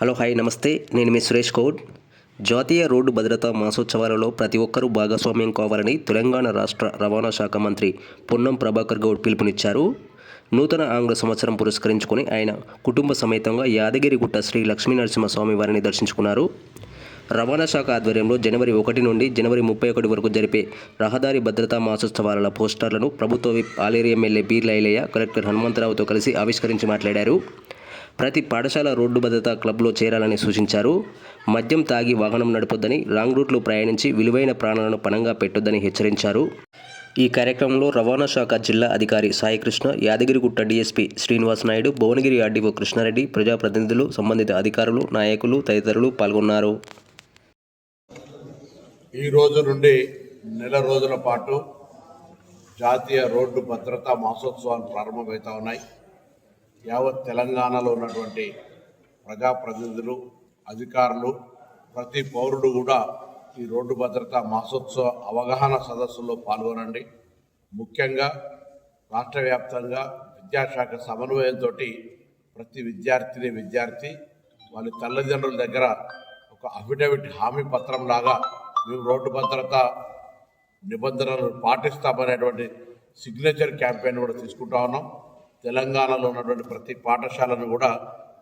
Hello hi నమస్తే. నేను మీ సురేష్ కౌడ్ జాతీయ రోడ్డు భద్రతా మాసోత్సవాలలో ప్రతి ఒక్కరూ భాగస్వామ్యం కావాలని తెలంగాణ రాష్ట్ర రవాణా శాఖ మంత్రి పొన్నం ప్రభాకర్ గౌడ్ పిలుపునిచ్చారు. నూతన ఆంగ్ల సంవత్సరం పురస్కరించుకొని ఆయన కుటుంబ సమేతంగా యాదగిరిగుట్ట శ్రీ లక్ష్మీనరసింహస్వామి వారిని దర్శించుకున్నారు. రవాణా శాఖ ఆధ్వర్యంలో జనవరి ఒకటి నుండి జనవరి ముప్పై ఒకటి వరకు జరిపే రహదారి భద్రతా మాసోత్సవాల పోస్టర్లను ప్రభుత్వ whip Aler MLA Beerla Ilaiah collector హనుమంతరావుతో కలిసి ఆవిష్కరించి మాట్లాడారు. ప్రతి పాఠశాల రోడ్డు భద్రతా క్లబ్లో చేరాలని సూచించారు. మద్యం తాగి వాహనం నడపొద్దని రాంగ్ రూట్లో ప్రయాణించి విలువైన ప్రాణాలను పణంగా పెట్టొద్దని హెచ్చరించారు. ఈ కార్యక్రమంలో రవాణా శాఖ జిల్లా అధికారి సాయికృష్ణ యాదగిరిగుట్ట డీఎస్పీ శ్రీనివాస్ నాయుడు భువనగిరి ఆర్డీఓ కృష్ణారెడ్డి ప్రజాప్రతినిధులు సంబంధిత అధికారులు నాయకులు తదితరులు పాల్గొన్నారు. ఈ రోజు నుండి నెల రోజుల పాటు జాతీయ రోడ్డు భద్రతా మాసోత్సవాలు ప్రారంభమవుతా ఉన్నాయి. యావత్ తెలంగాణలో ఉన్నటువంటి ప్రజాప్రతినిధులు అధికారులు ప్రతి పౌరుడు కూడా ఈ రోడ్డు భద్రత మాసోత్సవ అవగాహన సదస్సులో పాల్గొనండి. ముఖ్యంగా రాష్ట్ర వ్యాప్తంగా విద్యాశాఖ సమన్వయంతో ప్రతి విద్యార్థిని విద్యార్థి వాళ్ళ తల్లిదండ్రుల దగ్గర ఒక అఫిడవిట్ హామీ పత్రం లాగా మేము రోడ్డు భద్రత నిబంధనలు పాటిస్తామనేటువంటి సిగ్నేచర్ క్యాంపెయిన్ కూడా తీసుకుంటా ఉన్నాం. తెలంగాణలో ఉన్నటువంటి ప్రతి పాఠశాలను కూడా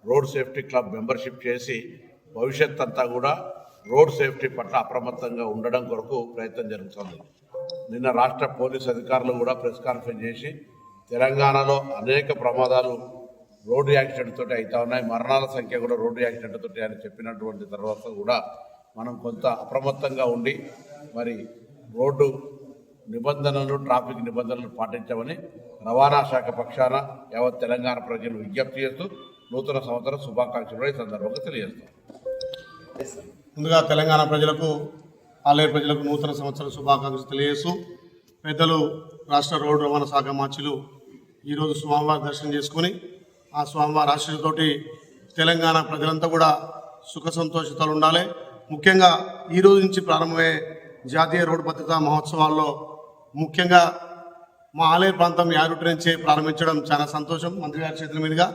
రోడ్ సేఫ్టీ క్లబ్ మెంబర్షిప్ చేసి భవిష్యత్ అంతా కూడా రోడ్ సేఫ్టీ పట్ల అప్రమత్తంగా ఉండడం కొరకు ప్రయత్నం జరుగుతుంది. నిన్న రాష్ట్ర పోలీస్ అధికారులు కూడా ప్రెస్ కాన్ఫరెన్స్ చేసి తెలంగాణలో అనేక ప్రమాదాలు రోడ్డు యాక్సిడెంట్ తోటి అవుతా ఉన్నాయి. మరణాల సంఖ్య కూడా రోడ్డు యాక్సిడెంట్ తోటి అని చెప్పినటువంటి తర్వాత కూడా మనం కొంత అప్రమత్తంగా ఉండి మరి రోడ్డు నిబంధనలు ట్రాఫిక్ నిబంధనలు పాటించమని రవాణా శాఖ పక్షాన యావత్ తెలంగాణ ప్రజలు విజ్ఞప్తి చేస్తూ నూతన సంవత్సర శుభాకాంక్షలు ఈ సందర్భంగా తెలియజేస్తాం. ముందుగా తెలంగాణ ప్రజలకు ఆలయ ప్రజలకు నూతన సంవత్సర శుభాకాంక్షలు తెలియజేస్తూ పెద్దలు రాష్ట్ర రోడ్డు రవాణా శాఖ మార్చులు ఈరోజు స్వామివారి దర్శనం చేసుకొని ఆ స్వామివారి ఆశీస్సుతోటి తెలంగాణ ప్రజలంతా కూడా సుఖ సంతోషాలు ఉండాలి. ముఖ్యంగా ఈ రోజు నుంచి ప్రారంభమయ్యే జాతీయ రోడ్డు భద్రతా మహోత్సవాల్లో ముఖ్యంగా మా ఆలయ ప్రాంతం యారుటి నుంచే ప్రారంభించడం చాలా సంతోషం. మంత్రి గారి చేతుల మీదుగా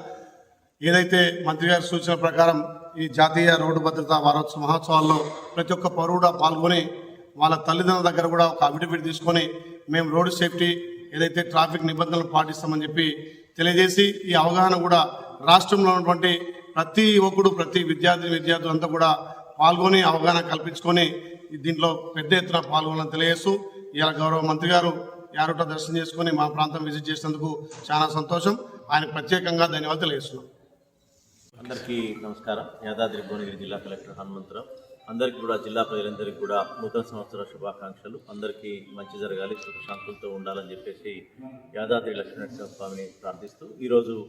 ఏదైతే మంత్రి గారి సూచన ప్రకారం ఈ జాతీయ రోడ్డు భద్రతా వారోత్సవ మహోత్సవాల్లో ప్రతి ఒక్క పౌరుడు పాల్గొని వాళ్ళ తల్లిదండ్రుల దగ్గర కూడా ఒక అఫిడవిట్ తీసుకొని మేము రోడ్డు సేఫ్టీ ఏదైతే ట్రాఫిక్ నిబంధనలు పాటిస్తామని చెప్పి తెలియజేసి ఈ అవగాహన కూడా రాష్ట్రంలో ఉన్నటువంటి ప్రతి యువకుడు ప్రతి విద్యార్థి విద్యార్థులంతా కూడా పాల్గొని అవగాహన కల్పించుకొని దీంట్లో పెద్ద ఎత్తున పాల్గొనాలని తెలియజేస్తూ ఇలా గౌరవ మంత్రి గారు యారుట దర్శనం చేసుకుని మా ప్రాంతం విజిట్ చేసినందుకు చాలా సంతోషం. ఆయన ప్రత్యేకంగా ధన్యవాదాలు తెలియజేస్తున్నాం. అందరికీ నమస్కారం. యాదాద్రి భువనగిరి జిల్లా కలెక్టర్ హనుమంతరావు. అందరికీ కూడా జిల్లా ప్రజలందరికీ కూడా నూతన సంవత్సర శుభాకాంక్షలు. అందరికీ మంచి జరగాలి సుఖశాంతులతో ఉండాలని చెప్పేసి యాదాద్రి లక్ష్మీనరసింహ స్వామిని ప్రార్థిస్తూ ఈరోజు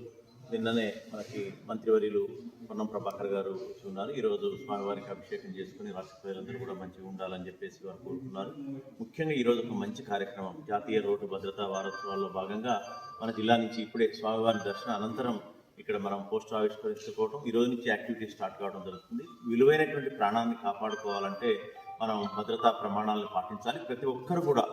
నిన్ననే మనకి మంత్రివర్యులు పొన్నం ప్రభాకర్ గారు ఉన్నారు. ఈరోజు స్వామివారికి అభిషేకం చేసుకుని రాష్ట్ర ప్రజలందరూ కూడా మంచిగా ఉండాలని చెప్పేసి వారు కోరుకున్నారు. ముఖ్యంగా ఈరోజు ఒక మంచి కార్యక్రమం జాతీయ రోడ్డు భద్రతా వారోత్సవాల్లో భాగంగా మన జిల్లా నుంచి ఇప్పుడే స్వామివారి దర్శన అనంతరం ఇక్కడ మనం పోస్టర్ ఆవిష్కరించుకోవడం ఈ రోజు నుంచి యాక్టివిటీ స్టార్ట్ కావడం జరుగుతుంది. విలువైనటువంటి ప్రాణాన్ని కాపాడుకోవాలంటే మనం భద్రతా ప్రమాణాలను పాటించాలి. ప్రతి ఒక్కరు కూడా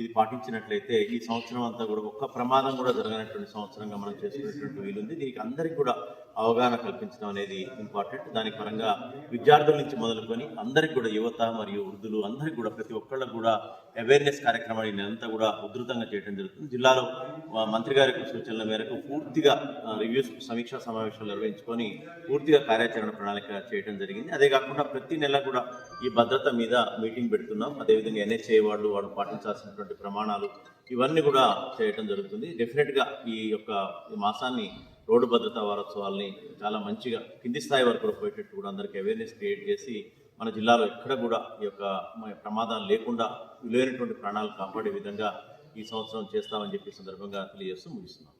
ఇది పాటించినట్లయితే ఈ సంవత్సరం అంతా కూడా ఒక్క ప్రమాదం కూడా జరగనటువంటి సంవత్సరంగా మనం చేసుకునేటువంటి వీలుంది. దీనికి అందరికీ కూడా అవగాహన కల్పించడం అనేది ఇంపార్టెంట్. దాని పరంగా విద్యార్థుల నుంచి మొదలుకొని అందరికి కూడా యువత మరియు వృద్ధులు అందరికి కూడా ప్రతి ఒక్కళ్ళకు కూడా అవేర్నెస్ కార్యక్రమాన్ని అంతా కూడా ఉధృతంగా చేయడం జరుగుతుంది. జిల్లాలో మంత్రి గారి యొక్క సూచనల మేరకు పూర్తిగా రివ్యూస్ సమీక్షా సమావేశాలు నిర్వహించుకొని పూర్తిగా కార్యాచరణ ప్రణాళిక చేయడం జరిగింది. అదే కాకుండా ప్రతి నెల కూడా ఈ భద్రత మీద మీటింగ్ పెడుతున్నాం. అదేవిధంగా ఎన్హెచ్ఏ వాళ్ళు వాళ్ళు పాటించాల్సినటువంటి ప్రమాణాలు ఇవన్నీ కూడా చేయడం జరుగుతుంది. డెఫినెట్గా ఈ యొక్క ఈ మాసాన్ని రోడ్డు భద్రతా వారోత్సవాల్ని చాలా మంచిగా కింది స్థాయి వరకు కూడా పోయేటట్టు కూడా అందరికీ అవేర్నెస్ క్రియేట్ చేసి మన జిల్లాలో ఎక్కడ కూడా ఈ యొక్క ప్రమాదాలు లేకుండా విలువైనటువంటి ప్రాణాలు కాపాడే విధంగా ఈ సంవత్సరం చేస్తామని చెప్పి సందర్భంగా తెలియజేస్తూ ముగిస్తున్నాం.